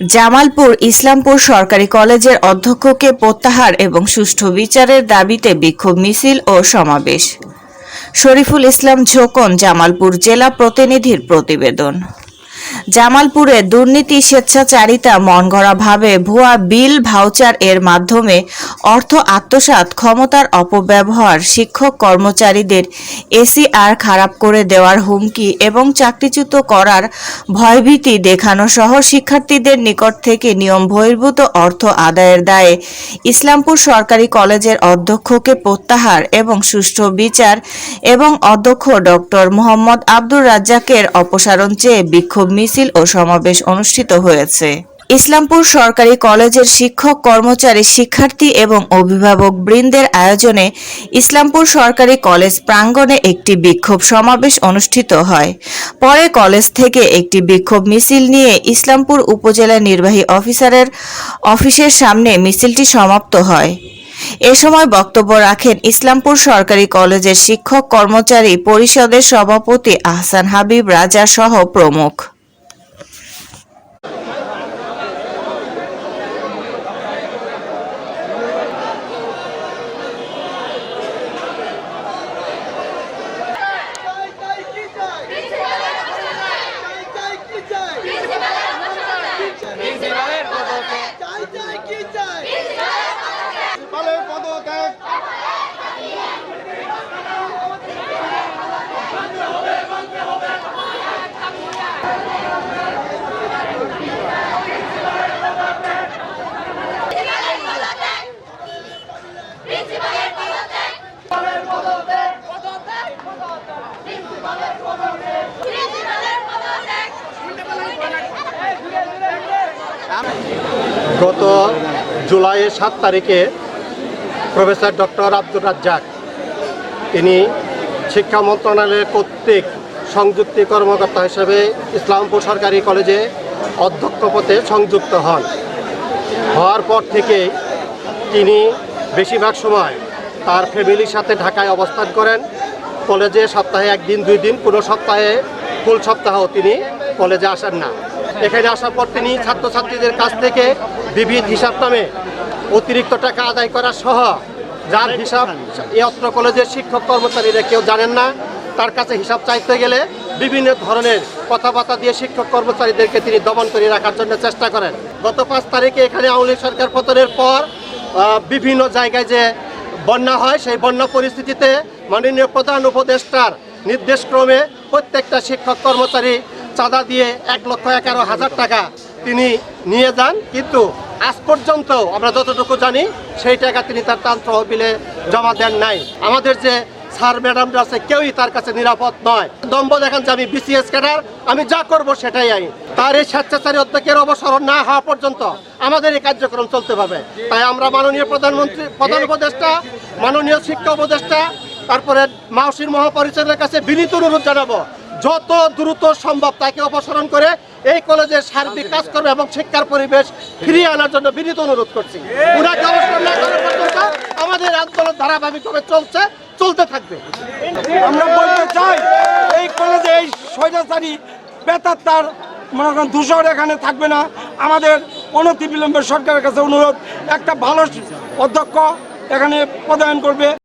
জামালপুর ইসলামপুর সরকারি কলেজের অধ্যক্ষকে প্রত্যাহার এবং সুষ্ঠু বিচারের দাবিতে বিক্ষোভ মিছিল ও সমাবেশ। শরীফুল ইসলাম ঝোকন, জামালপুর জেলা প্রতিনিধির প্রতিবেদন। জামালপুরে দুর্নীতি স্বেচ্ছাচারিতা মনগড়াভাবে ভুয়া বিল ভাউচার এর মাধ্যমে অর্থ আত্মসাৎ ক্ষমতার অপব্যবহার শিক্ষক কর্মচারীদের এসিআর খারাপ করে দেওয়ার হুমকি এবং চাকরিচ্যুত করার ভয়ভীতি দেখানো সহ শিক্ষার্থীদের নিকট থেকে নিয়ম বহির্ভূত অর্থ আদায়ের দায়ে ইসলামপুর সরকারি কলেজের অধ্যক্ষকে প্রত্যাহার এবং সুষ্ঠু বিচার এবং অধ্যক্ষ ডক্টর মোহাম্মদ আব্দুর রাজ্জাকের অপসারণ চেয়ে বিক্ষোভ মিছিল ও সমাবেশ অনুষ্ঠিত হয়েছে। ইসলামপুর সরকারি কলেজের শিক্ষক, কর্মচারী, শিক্ষার্থী এবং অভিভাবক বৃন্দের আয়োজনে ইসলামপুর সরকারি কলেজ প্রাঙ্গণে একটি বিক্ষোভ সমাবেশ অনুষ্ঠিত হয়। পরে কলেজ থেকে একটি বিক্ষোভ মিছিল নিয়ে ইসলামপুর উপজেলা নির্বাহী অফিসারের অফিসের সামনে মিছিলটি সমাপ্ত হয়। এ সময় বক্তব্য রাখেন ইসলামপুর সরকারি কলেজের শিক্ষক, কর্মচারী পরিষদের সভাপতি আহসান হাবিব রাজা সহ প্রমুখ চাই চাই কি চাই চাই চাই কি চাই চাই চাই কি চাই প্রিন্সিপালের পদত্যাগ গত জুলাইয়ের সাত তারিখে প্রফেসর ডক্টর আব্দুর রাজ্জাক, তিনি শিক্ষা মন্ত্রণালয়ের কর্তৃক সংযুক্তি কর্মকর্তা হিসেবে ইসলামপুর সরকারি কলেজে অধ্যক্ষ পদে সংযুক্ত হন। হওয়ার পর থেকেই তিনি বেশিরভাগ সময় তার ফ্যামিলির সাথে ঢাকায় অবস্থান করেন। কলেজে সপ্তাহে একদিন, দুই দিন, কোনো সপ্তাহে, ফুল সপ্তাহ তিনি কলেজে আসেন না। এখানে আসার পর তিনি ছাত্রছাত্রীদের কাছ থেকে বিবিধ হিসাব নামে অতিরিক্ত টাকা আদায় করা সহ যার হিসাব এই অত্র কলেজের শিক্ষক কর্মচারীরা কেউ জানেন না, তার কাছে হিসাব চাইতে গেলে বিভিন্ন ধরনের কথাবার্তা দিয়ে শিক্ষক কর্মচারীদেরকে তিনি দমন করে রাখার জন্য চেষ্টা করেন। গত পাঁচ তারিখে এখানে আওয়ামী সরকার পতনের পর বিভিন্ন জায়গায় যে বন্যা হয়, সেই বন্যা পরিস্থিতিতে মাননীয় প্রধান উপদেষ্টার নির্দেশক্রমে প্রত্যেকটা শিক্ষক কর্মচারী চাঁদা দিয়ে এক লক্ষ এগারো হাজার টাকা তিনি নিয়ে যান। কিন্তু আজ পর্যন্ত আমরা যতটুকু জানি, সেই টাকা তিনি তার তান্ত্র তহবিলে জমা দেন নাই। আমাদের যে স্যার, ম্যাডামরা আছে, কেউই তার কাছে নিরাপদ নয়। দম্ব দেখান যে আমি বিসিএস ক্যাডার আমি যা করব সেটাই আইন। তার এই স্বেচ্ছাচারী অধ্যক্ষের অবসরণ না হওয়া পর্যন্ত আমাদের এই কার্যক্রম চলতে পারবে। তাই আমরা মাননীয় প্রধানমন্ত্রী, প্রধান উপদেষ্টা, মাননীয় শিক্ষা উপদেষ্টা, তারপরে মাউসির মহাপরিচালকের কাছে বিনীত অনুরোধ জানাব, যত দ্রুত সম্ভব তাকে অপসারণ করে এই কলেজের সার্বিক কাজকর্ম এবং শিক্ষার পরিবেশ ফিরিয়ে আনার জন্য বিনীত অনুরোধ করছি। উনাকে অবসর না করা পর্যন্ত আমাদের আন্দোলন ধারাবাহিকভাবে চলছে, চলতে থাকবে। আমরা বলতে চাই, এই কলেজে এই স্বৈরাচারী বেতার তার, মনে করেন, ধূসর এখানে থাকবে না। আমাদের অনতি বিলম্বে সরকারের কাছে অনুরোধ, একটা ভালো অধ্যক্ষ এখানে প্রদান করবে।